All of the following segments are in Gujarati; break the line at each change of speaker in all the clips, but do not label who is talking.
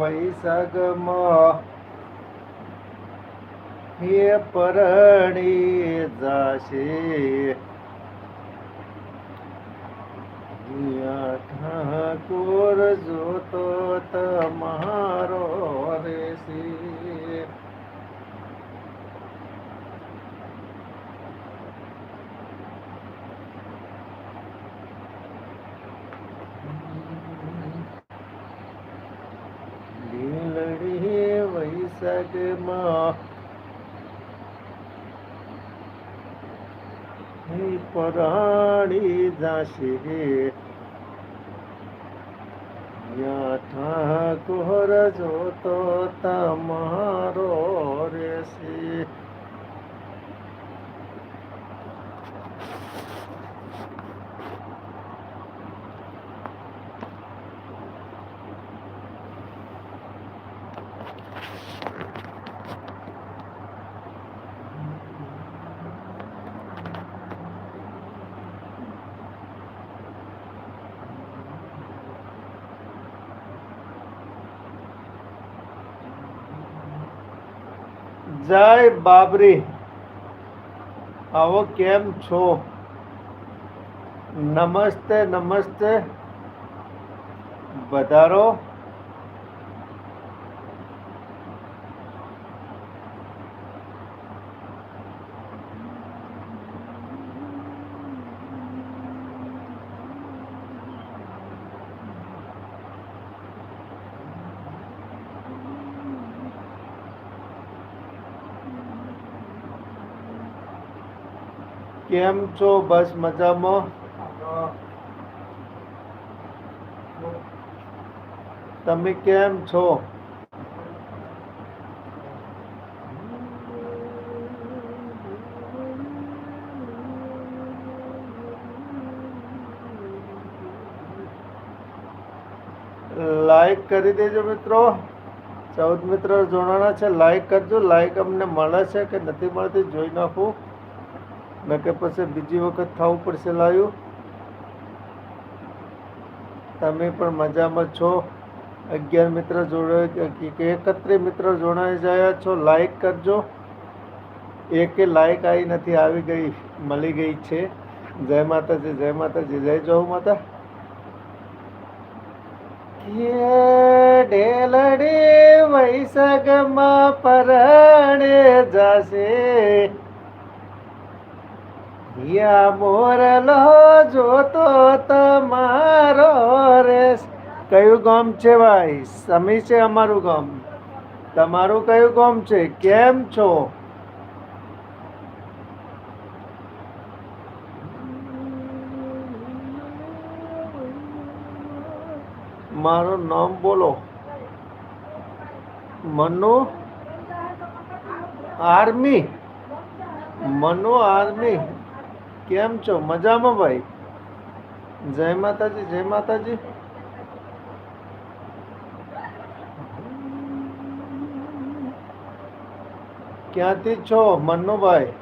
વૈશાખમાં હે પરણી જાશે. ઠાકોર જોતો તમારો રેસી હે પરાણી જાશે યા ઠાકોર જોતો તમારો રેસી. જય બાબરી. આવો કેમ છો? નમસ્તે નમસ્તે. વધારો કેમ છો? બસ મજામાં. તમે કેમ છો? લાઈક કરી દેજો મિત્રો. ચૌદ મિત્રો જોડાણા છે. લાઈક કરજો. લાઈક અમને મળે છે કે નથી મળતી જોઈ નાખું. નકે પછી બીજી વખત થવું પડશે લાવ્યું તમે પણ મજામાં છો? અગિયાર મિત્ર જોડે કે એકત્રીસ મિત્ર જોડાઈ ગયા છો? લાઈક કરજો. એકે લાઈક આવી નથી, આવી ગઈ, મળી ગઈ છે. જય માતાજી જય માતાજી, જય જહુ માતા. ઢેલડી વૈસગમાં પરણે જાશે. યા મોરલો જોતો તમારો રેસ. કયું ગામ છે ભાઈ? સમી છે અમારું ગામ. તમારું કયું ગામ છે? કેમ છો? મારું નામ બોલો. મનુ આર્મી. મનુ આર્મી. કેમ છો? મજામાં ભાઈ? જય માતાજી જય માતાજી. ક્યાંથી છો મન્નુભાઈ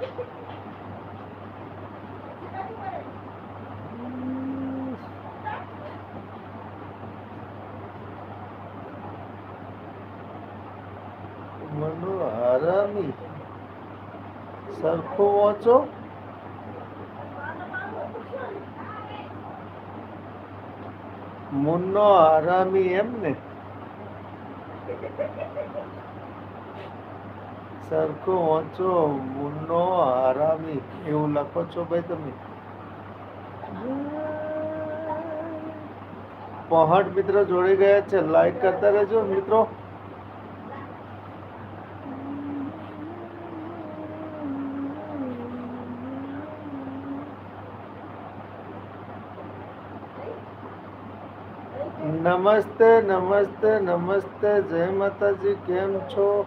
મનુ હરામી સરખું વાંચો. મુન્નો હરામી એમ ને સરખો વાંચો, મુન્નો હરામી. એવું લખો છો ભાઈ તમે. પહોંચ મિત્રો જોડી ગયા છે. લાઈક કરતા રહેજો મિત્રો. નમસ્તે નમસ્તે નમસ્તે, જય માતાજી, કેમ છો?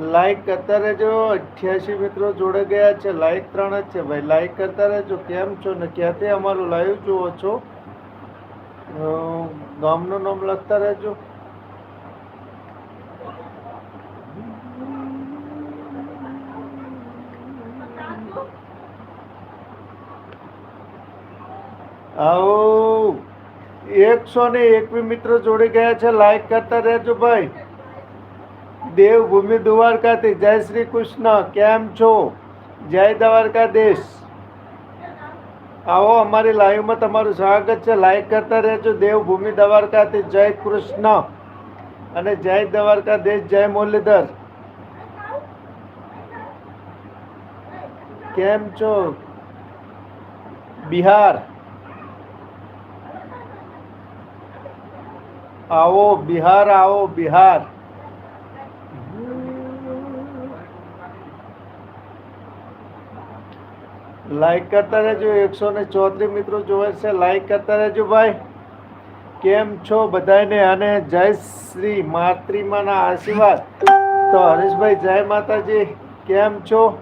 લાઈક કરતા રહેજો. અઠ્યાસી મિત્રો જોડે ગયા છે. લાઈક ત્રણ જ છે. ભાઈ લાઈક કરતા રહેજો. કેમ છો? ને ક્યાંથી અમારું લાઈવ જુઓ છો? ગામનું નામ લખતા રહેજો. આવો. એકસો ને એકવી મિત્રો જોડી ગયા છે. લાઈક કરતા રહેજો ભાઈ. દેવભૂમિ દ્વારકાથી. જય શ્રી કૃષ્ણ. કેમ છો? જય દ્વારકાધીશ. આવો, અમારી લાઈવમાં તમારું સ્વાગત છે. લાઈક કરતા રહેજો. દેવભૂમિ દ્વારકાથી. જય કૃષ્ણ. અને જય દ્વારકાધીશ. જય મુરલીધર. કેમ છો? બિહાર. આવો બિહાર આવો બિહાર. લાઈક કરતા રહેજો, એકસો ને ચોત્રીસ મિત્રો જોવે છે. લાઈક કરતા રહેજો ભાઈ. કેમ છો બધાને અને જય શ્રી માતૃમાના આશીર્વાદ. તો હરીશભાઈ, જય માતાજી. કેમ છો?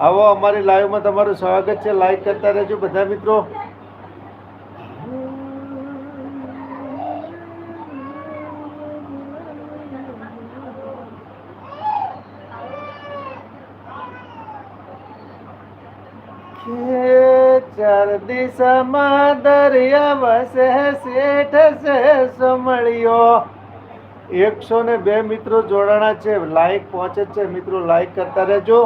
આવો અમારી લાઈવમાં તમારું સ્વાગત છે. લાઈક કરતા રહેજો બધા મિત્રો કે ચાર દિશામાં દરિયા વસે શેઠ છે સમળ્યો એકસો ને બે મિત્રો જોડાણા છે. લાઈક પહોંચે છે. મિત્રો લાઈક કરતા રહેજો.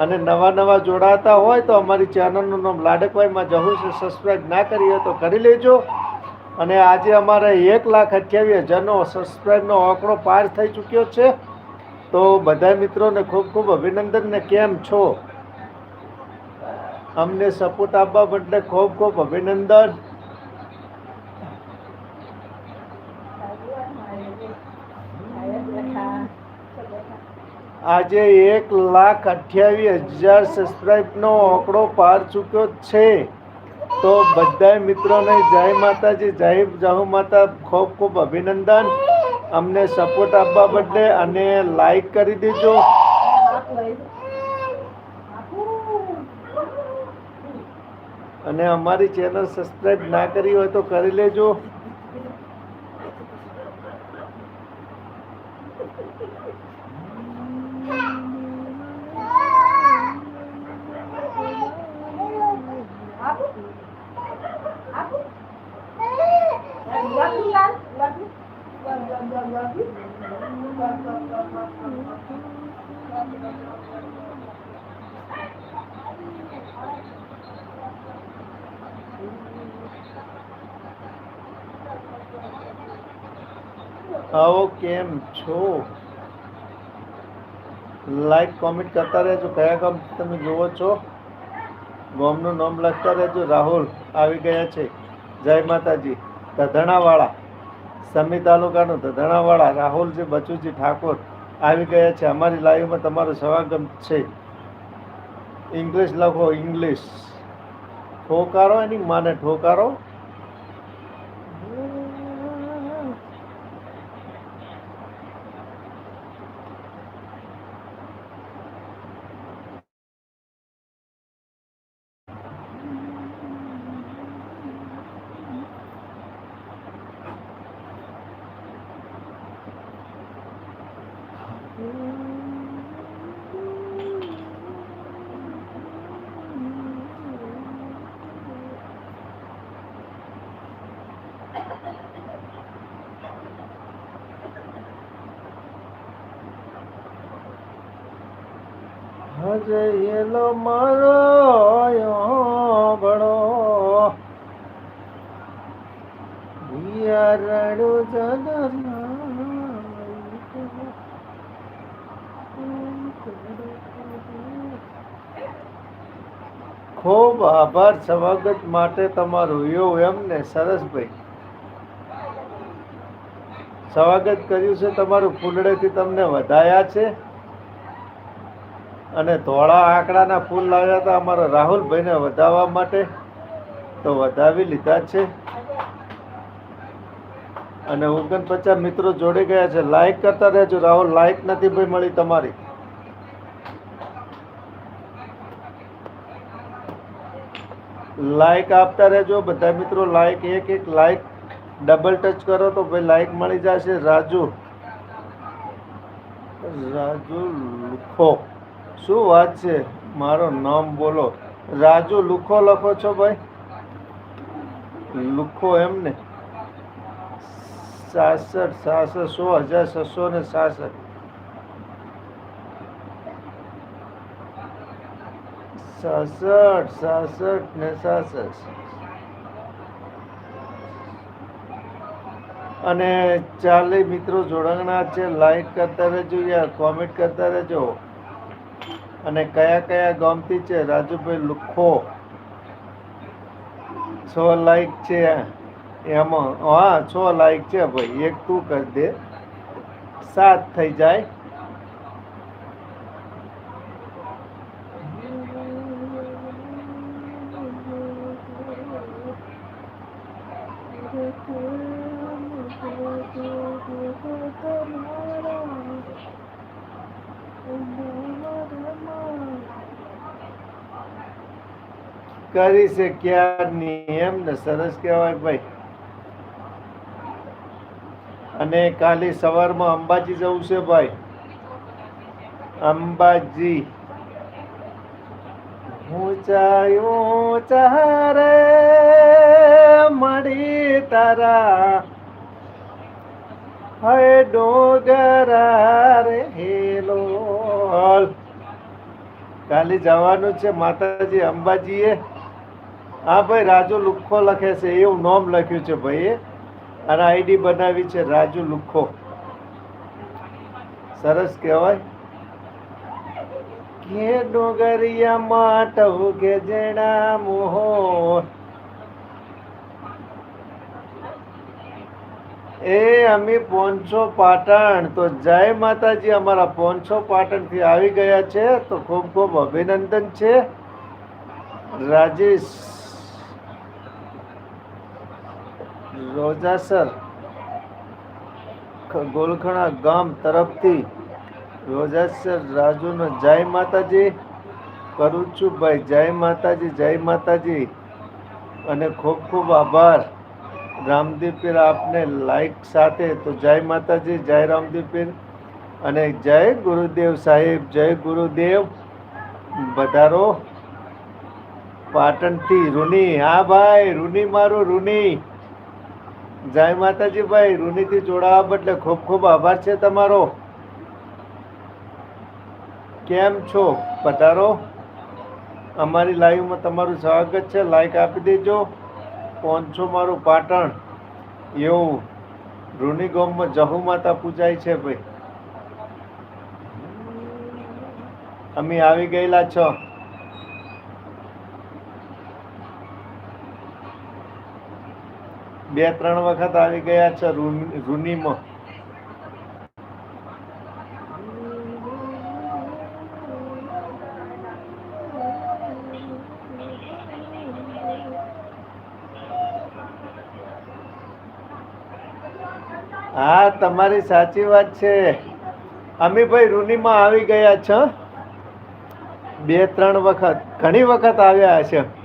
અને નવા નવા જોડાતા હોય તો અમારી ચેનલનું નામ લાડકભાઈમાં જવું છે સબસ્ક્રાઈબ ના કરી હોય તો કરી લેજો. અને આજે અમારે એક લાખ અઠ્યાવીસ હજારનો સબસ્ક્રાઈબનો આંકડો પાર થઈ ચૂક્યો છે. તો બધા મિત્રોને ખૂબ ખૂબ અભિનંદન ને કેમ છો? અમને સપોર્ટ આપવા બદલે ખૂબ ખૂબ અભિનંદન. આજે એક લાખ અઠ્યાવીસ હજાર સબસ્ક્રાઈબનો આંકડો પાર ચૂક્યો છે. તો બધા મિત્રોને જય માતાજી, જય જહુ માતા, ખૂબ ખૂબ અભિનંદન. અમને સપોર્ટ આપવા બદલે અને લાઈક કરી દેજો. અને અમારી ચેનલ સબસ્ક્રાઈબ ના કરી હોય તો કરી લેજો. આવો કેમ છો? લાઈક કોમેન્ટ કરતા રહેજો. કયા ગામ તમે જુઓ છો? ગામનું નામ લખતા રહેજો. રાહુલ આવી ગયા છે. જય માતાજી. ધધણાવાળા. સમી તાલુકાનું ધધણાવાળા. રાહુલજી, બચુજી ઠાકોર આવી ગયા છે. અમારી લાઈવમાં તમારું સ્વાગત છે. ઇંગ્લિશ લખો. ઇંગ્લિશ ઠોકારો એની માને ઠોકારો? હજે મારો બળો રડો ખૂબ આભાર સ્વાગત માટે તમારું. એવું એમ ને સરસભાઈ સ્વાગત કર્યું છે તમારું ફૂલડેથી તમને વધાયા છે. અને ધોળા આંકડાના ફૂલ લાવ્યા હતા અમારા રાહુલભાઈને વધાવવા માટે. તો વધાવી લીધા છે. અને ઓગણપચાસ મિત્રો જોડી ગયા છે. લાઈક કરતા રહેજો રાહુલ. લાઈક નથી ભાઈ મળી તમારી. લાઈક આપતા રહેજો. બધા મિત્રો લાઈક એક એક લાઈક ડબલ ટચ કરો તો ભાઈ લાઈક મળી જશે. રાજુ રાજુ લુખો. શું વાત છે? મારો નામ બોલો. રાજુ, લુખો લખો છો ભાઈ? લુખો એમ ને? સાસઠ સાસઠ, સો હજાર છસો ને સાસઠ. સાસઠ સાસઠ ને સાસઠ. અને ચાલે મિત્રો જોડાણા છે. લાઈક કરતા રહેજો યાર કોમેન્ટ કરતા રહેજો. અને કયા કયા ગામથી છે? રાજુભાઈ લુખો. છ લાઈક છે એમાં. હા, છ લાઈક છે ભાઈ. એક તું કરી દે. સાત થઈ જાય. કરી છે નિયમ ને સરસ કહેવાય ભાઈ. અને કાલે સવારમાં અંબાજી જવું છે ભાઈ. અંબાજી. ઊંચા ચારે મળી તારા. હે ડોગરા રે હેલો. કાલે જવાનું છે માતાજી અંબાજીએ. હા ભાઈ, રાજુ લુખ્ખો લખે છે, એવું નોમ લખ્યું છે ભાઈ અને આઈડી બનાવી છે રાજુ લુખ્ખો સરસ કહેવાય. કે ડોગરિયા માટવ કે જેણા મોહર. એ અમે પોંચો પાટણ. તો જય માતાજી, અમારા પોંચો પાટણથી આવી ગયા છે. તો ખૂબ ખૂબ અભિનંદન છે. રાજેશ રોજાસર ગોલખણા ગામ તરફથી રોજાસર રાજુનો જય માતાજી કરું છું ભાઈ, જય માતાજી જય માતાજી. અને ખૂબ ખૂબ આભાર. રામદીપીર પીર, આપને લાઈક સાથે તો જય માતાજી, જય રામદીપીર અને જય ગુરુદેવ સાહેબ, જય ગુરુદેવ. વધારો પાટણથી રૂની. હા ભાઈ, રૂની મારું રૂની. જય માતાજી ભાઈ રૂનીથી જોડાવા બદલે ખૂબ ખૂબ આભાર છે તમારો. કેમ છો પધારો? અમારી લાઈવમાં તમારું સ્વાગત છે. લાઈક આપી દેજો. પહોંચો મારું પાટણ. એવું, રૂની ગોમમાં જહુ માતા પૂજાય છે ભાઈ. અમે આવી ગયેલા છો. બે ત્રણ વખત આવી ગયા છે રૂનીમાં. હા, તમારી સાચી વાત છે. અમીભાઈ રૂનીમાં આવી ગયા છે. બે ત્રણ વખત, ઘણી વખત આવ્યા છે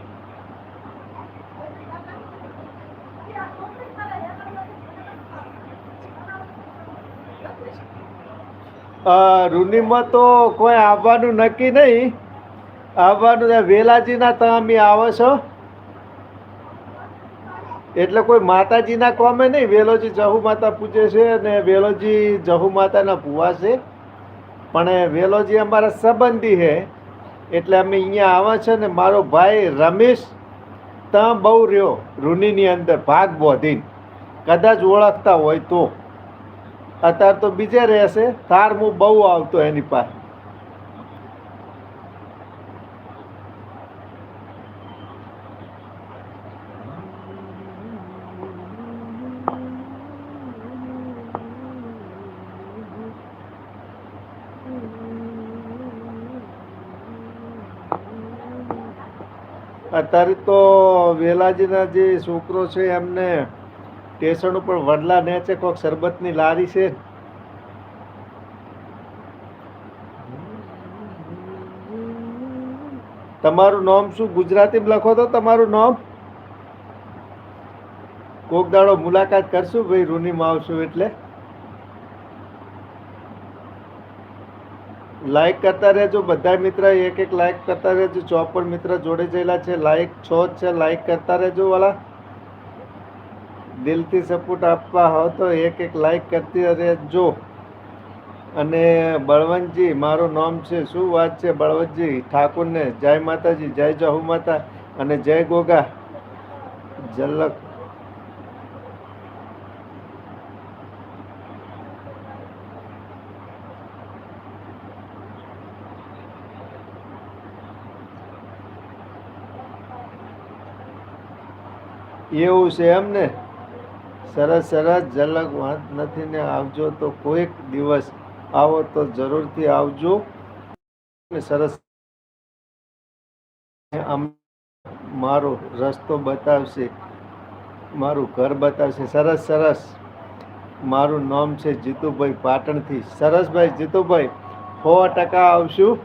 રૂનીમાં તો કોઈ આવવાનું નક્કી નહીં. આવવાનું. વેલાજીના તમે આવો છો. એટલે કોઈ માતાજીના કોમે નહીં. વેલોજી જહુ માતા પૂજે છે અને વેલોજી જહુ માતાના ભુવા છે. પણ વેલોજી અમારા સંબંધી છે. એટલે અમે અહીંયા આવે છે ને મારો ભાઈ રમેશ ત્યાં બહુ રહ્યો રૂનીની અંદર ભાગ બોધીને. કદાચ ઓળખતા હોય તો. અત્યારે તો બીજે રહેશે. તાર હું બહુ આવતો એની પાસે. અત્યારે તો વેલાજીના જે છોકરો છે એમને સ્ટેશન ઉપર વડલા ને છે કોઈક શરબતની લારી છે. તમારું નામ શું? ગુજરાતીમાં લખો તો તમારું નામ. કોક દાડો મુલાકાત કરશું ભાઈ, રૂનીમાં આવશું એટલે. લાઈક કરતા રહેજો, બધા મિત્ર, એક એક લાઈક કરતા રહેજો. ચોપન મિત્ર જોડે ગયેલા છે લાઈક છો છે લાઈક કરતા રહેજો વાલા. દિલથી સપોર્ટ આપવા હો તો એક એક લાઈક કરતી રહેજો અને બળવંતજી, મારું નામ છે, શું વાત છે બળવંતજી? ઠાકોરને, જય માતાજી, જય જહુ માતા અને જય ગોગા. જલક એવું છે એમ ને સરસ સરસ, ઝલક વાત નથી ને આવજો તો કોઈક દિવસ આવો તો જરૂરથી આવજો. સરસ. મારો રસ્તો બતાવશે, મારું ઘર બતાવશે. સરસ સરસ. મારું નામ છે જીતુભાઈ પાટણથી. સરસભાઈ જીતુભાઈ, સો ટકા આવશું.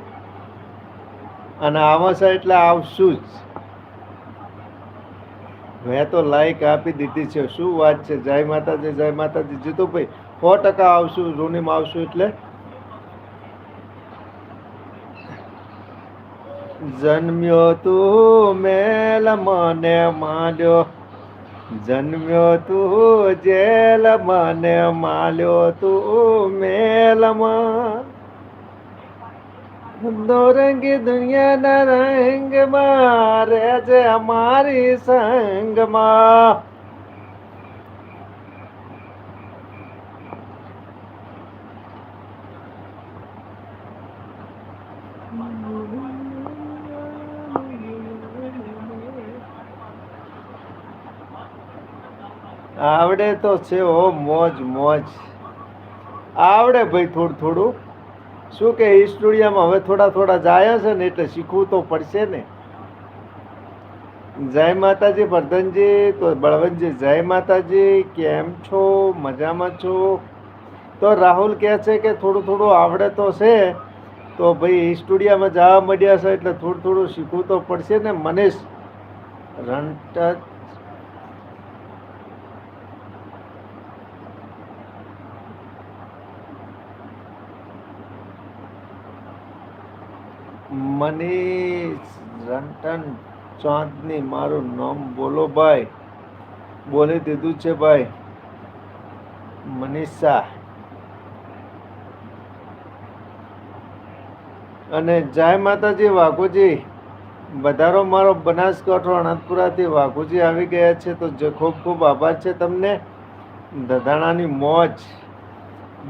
અને આવશે એટલે આવશું જ. મેં તો લાઈક આપી દીધી છે. શું વાત છે? જય માતાજી જય માતાજી. જીતુભાઈ સો ટકા આવશું, રૂનીમાં આવશું એટલે? જન્મ્યો તું મેલ મને માલ્યો જન્મ્યો તું જેલ મને માલ્યો તું મેલમાં દોરંગી દુનિયાના રંગમાં રહેજે અમારી સંગમાં. આવડે તો છે ઓ મોજ મોજ. આવડે ભાઈ થોડું થોડું. શું કે સ્ટુડિયોમાં હવે થોડા થોડા જાય છે ને એટલે શીખવું તો પડશે ને. જય માતાજી વર્ધનજી, તો બળવંતજી, જય માતાજી, કેમ છો? મજામાં છો? તો રાહુલ કહે છે કે થોડું થોડું આવડે તો છે, તો ભાઈ સ્ટુડિયોમાં જવા મળ્યા છે એટલે થોડું થોડું શીખવું તો પડશે ને. મનીષ રંટચ મનીષ રંટન ચાંદની મારું નામ બોલો ભાઈ. બોલી દીધું છે ભાઈ. મનીષા. અને જય માતાજી, વાઘુજી. વધારો મારો બનાસકાંઠો, અનંતપુરાથી વાઘુજી આવી ગયા છે, તો જે ખૂબ ખૂબ આભાર છે તમને. દધાણાની મોજ.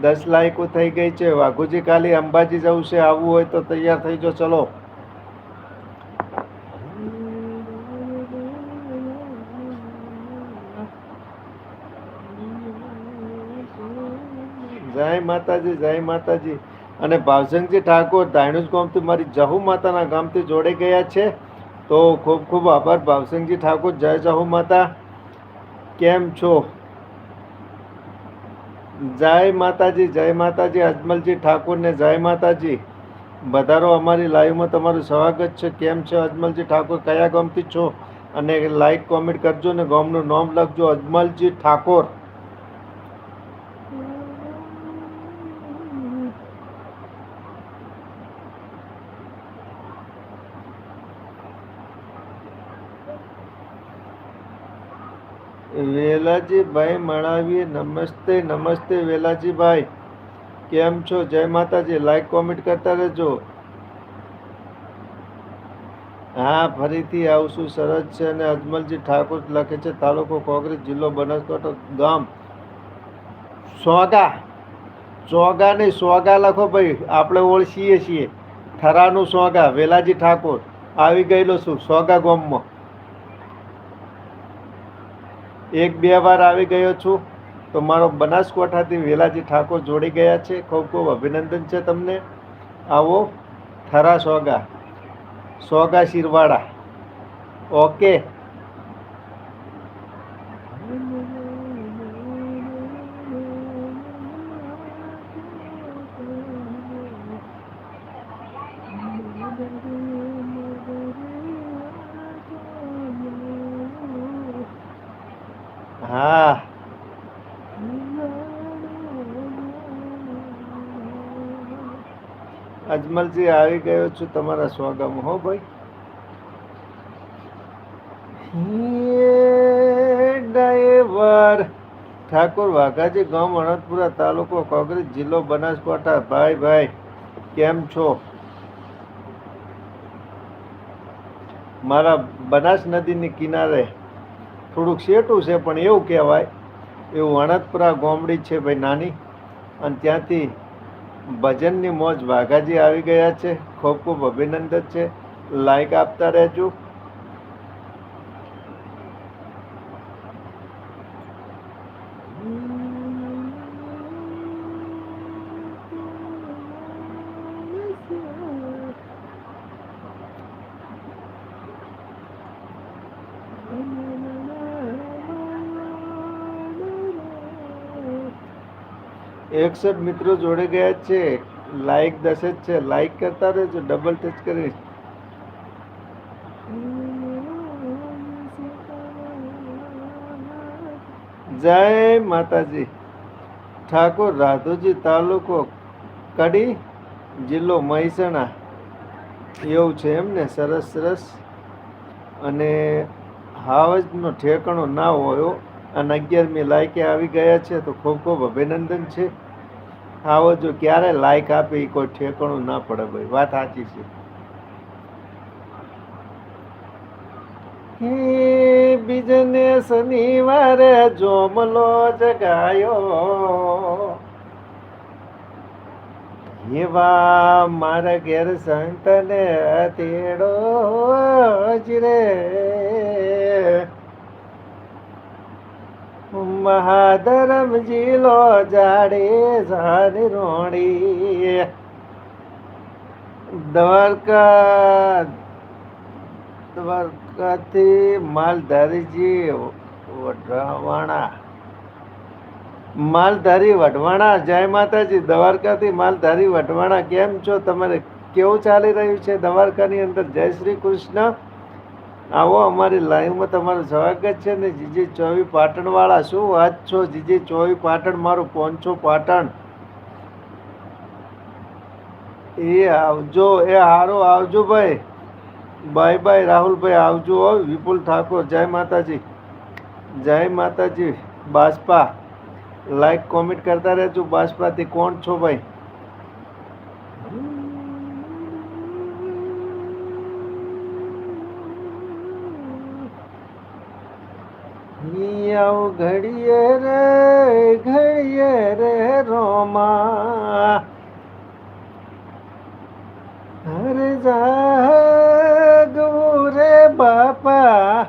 દસ લાયકો થઈ ગઈ છે. વાઘુજી કાલે અંબાજી જવું છે. આવવું હોય તો તૈયાર થઈ જો ચલો. જય માતાજી જય માતાજી. અને ભાવસિંહજી ઠાકોર, ધાયણુજ ગામથી મારી જહુ માતાના ગામથી જોડે ગયા છે. તો ખૂબ ખૂબ આભાર ભાવસિંહજી ઠાકોર. જય જહુ માતા. કેમ છો? જય માતાજી જય માતાજી, અજમલજી ઠાકોરને જય માતાજી. વધારો અમારી લાઈવમાં તમારું સ્વાગત છે. કેમ છે અજમલજી ઠાકોર? કયા ગામથી છો? અને લાઈક કોમેન્ટ કરજો ને ગામનું નામ લખજો અજમલજી ઠાકોર. વેલાજી ભાઈ મળાવીએ નમસ્તે નમસ્તે વેલાજીભાઈ. કેમ છો? જય માતાજી. લાઈક કોમેન્ટ કરતા રહેજો. હા, ફરીથી આવશું. સરસ છે અને અજમલજી ઠાકોર લખે છે, તાલુકો કોંગ્રેસ જિલ્લો બનાસકાંઠો, ગામ. સોગા. સોગા નહીં, સોગા લખો ભાઈ. આપણે ઓળખીએ છીએ. થરાનું સોગા, વેલાજી ઠાકોર. આવી ગયેલો છું, સોગા ગામમાં. એક બે વાર આવી ગયો છું. તો મારો બનાસકાંઠાથી વેલાજી ઠાકોર જોડી ગયા છે. ખૂબ ખૂબ અભિનંદન છે તમને. આવો, થરા સોગા સોગા શિરવાડા. ઓકે. હા અજમલજી આવી ગયો છું તમારા સ્વાગમ હો ભાઈ. ડ્રાઈવર. ઠાકોર વાઘાજી ગામ અણદપુરા તાલુકો કોંગ્રેસ જિલ્લો બનાસકાંઠા. ભાઈ ભાઈ, કેમ છો? મારા બનાસ નદીની કિનારે થોડુંક શેટું છે, પણ એવું કહેવાય. એવું અણદપુરા ગોમડી છે ભાઈ નાની. અને ત્યાંથી ભજનની મોજ વાઘાજી આવી ગયા છે. ખૂબ ખૂબ અભિનંદન છે. લાઈક આપતા રહેજો. એકસઠ મિત્રો જોડે ગયા છે. લાઈક દસ જ છે. લાઈક કરતા રહેજો. ડબલ ટચ કરી જય માતાજી. ઠાકોર, રાધોજી, તાલુકો કડી જિલ્લો મહેસાણા. એવું છે એમ ને? સરસ સરસ. અને હાવજનો ઠેકાણો ના હોય અને અગિયારમી લાયકે આવી ગયા છે તો ખૂબ ખૂબ અભિનંદન છે. હાવજો ક્યારે લાયક આપે એ કોઈ ઠેકાણું ના પડે ભાઈ. વાત સાચી છે. બીજને શનિવારે જોમલો જગાયો. એવા મારા ઘેર સંતને તેડો જ રે. મહાધરમ જીલો જાડે ઝાડી રોણી. દ્વારકા દ્વારકાથી માલધારીજી વઢવાણા. માલધારી વઢવાણા. જય માતાજી. દ્વારકાથી માલધારી વઢવાણા. કેમ છો? તમારે કેવું ચાલી રહ્યું છે દ્વારકાની અંદર? જય શ્રી કૃષ્ણ. આવો, અમારી લાઈવમાં તમારું સ્વાગત છે ને જીજી ચોવી પાટણવાળા. શું વાત છો જીજી ચોવી પાટણ? મારું પહોંચો પાટણ. એ આવજો, એ હારો આવજો ભાઈ. બાય બાય રાહુલભાઈ, આવજો વિપુલ ઠાકોર, જય માતાજી. જય માતાજી બાજપા લાઈક કોમેન્ટ કરતા રહેજો. બાજપાથી કોણ છો ભાઈ? આવ, ઘડીએ રે ઘડીએ રે રોમા. હર જાગવું રે બાપા.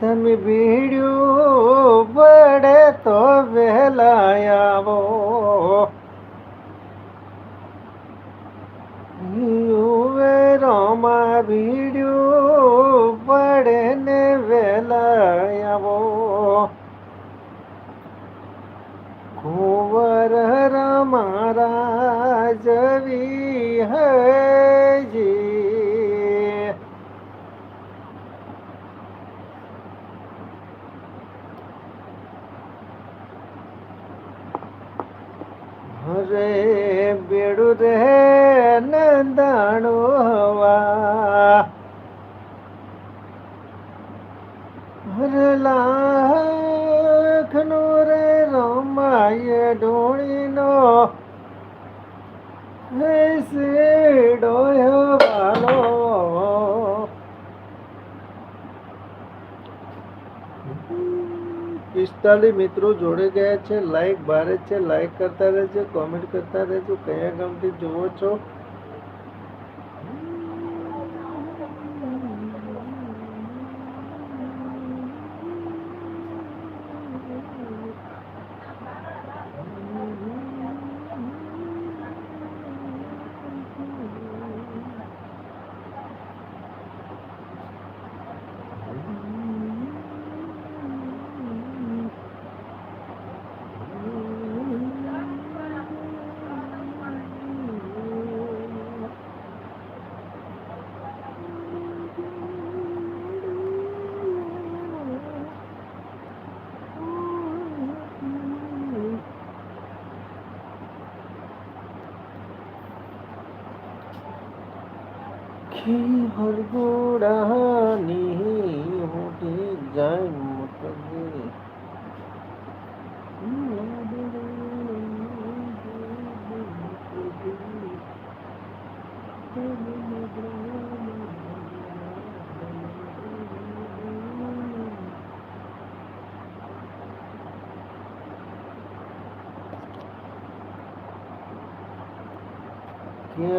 તમે ભીડ્યું પડે તો વહેલા આવો. હવા. હરે રે રમાય ઢોળીનો હે મિત્રો જોડે ગયા છે લાઈક ભારે છે લાઈક કરતા રહેજો કોમેન્ટ કરતા રહેજો, કયા ગામથી જુઓ છો? ভরপুর রাহানি হতে যায়।